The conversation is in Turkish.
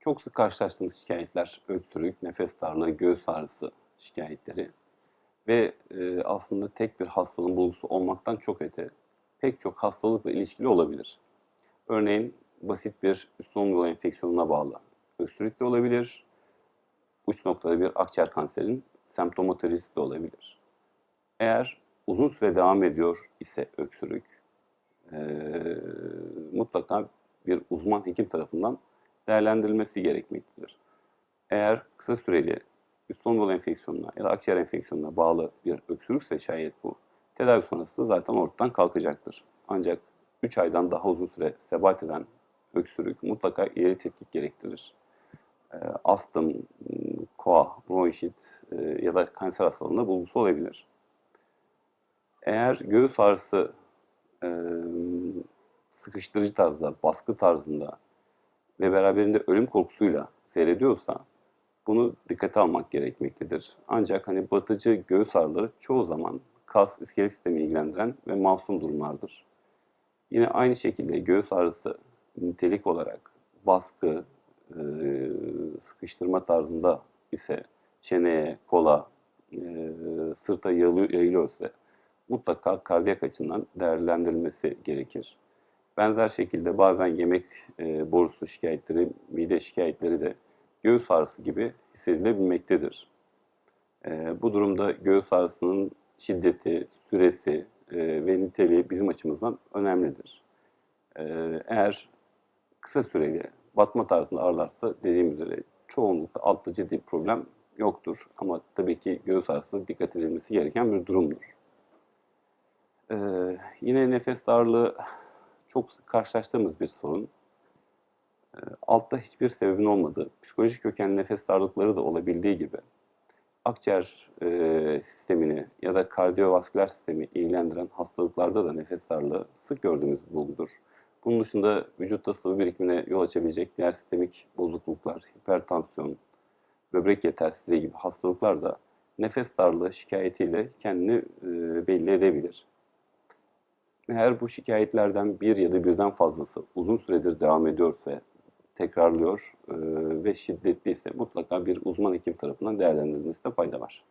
Çok sık karşılaştığımız şikayetler öksürük, nefes darlığı, göğüs ağrısı şikayetleri ve e, aslında tek bir hastalığın bulgusu olmaktan çok öte pek çok hastalıkla ilişkili olabilir. Örneğin basit bir üst solunum yolu enfeksiyonuna bağlı öksürük de olabilir. Uç noktada bir akciğer kanserinin semptomatolojisi de olabilir. Eğer uzun süre devam ediyor ise öksürük, e, mutlaka bir uzman hekim tarafından değerlendirilmesi gerekmektedir. Eğer kısa süreli üst yolu enfeksiyonuna ya da akciğer enfeksiyonuna bağlı bir öksürükse şayet bu, tedavi sonrası zaten ortadan kalkacaktır. Ancak 3 aydan daha uzun süre sebat eden öksürük mutlaka ileri tetkik gerektirir. E, astım, koa, bronşit e, ya da kanser hastalığında bulgusu olabilir. Eğer göğüs ağrısı e, sıkıştırıcı tarzda, baskı tarzında ve beraberinde ölüm korkusuyla seyrediyorsa bunu dikkate almak gerekmektedir. Ancak hani batıcı göğüs ağrıları çoğu zaman kas, iskelet sistemi ilgilendiren ve masum durumlardır. Yine aynı şekilde göğüs ağrısı nitelik olarak baskı, e, sıkıştırma tarzında ise çeneye, kola, e, sırta yayılıyorsa mutlaka kardiyak açısından değerlendirilmesi gerekir. Benzer şekilde bazen yemek e, borusu şikayetleri, mide şikayetleri de göğüs ağrısı gibi hissedilebilmektedir. E, bu durumda göğüs ağrısının şiddeti, süresi e, ve niteliği bizim açımızdan önemlidir. E, eğer kısa süreli batma tarzında ağrılarsa dediğim üzere çoğunlukla altta ciddi problem yoktur. Ama tabii ki göğüs ağrısı dikkat edilmesi gereken bir durumdur. Ee, yine nefes darlığı çok sık karşılaştığımız bir sorun. Ee, altta hiçbir sebebin olmadığı, psikolojik kökenli nefes darlıkları da olabildiği gibi akciğer e, sistemini ya da kardiyovasküler sistemi ilgilendiren hastalıklarda da nefes darlığı sık gördüğümüz bir bulgudur. Bunun dışında vücutta sıvı birikimine yol açabilecek diğer sistemik bozukluklar, hipertansiyon, böbrek yetersizliği gibi hastalıklar da nefes darlığı şikayetiyle kendini e, belli edebilir. Eğer bu şikayetlerden bir ya da birden fazlası uzun süredir devam ediyorsa, tekrarlıyor e, ve şiddetliyse mutlaka bir uzman hekim tarafından değerlendirilmesine fayda var.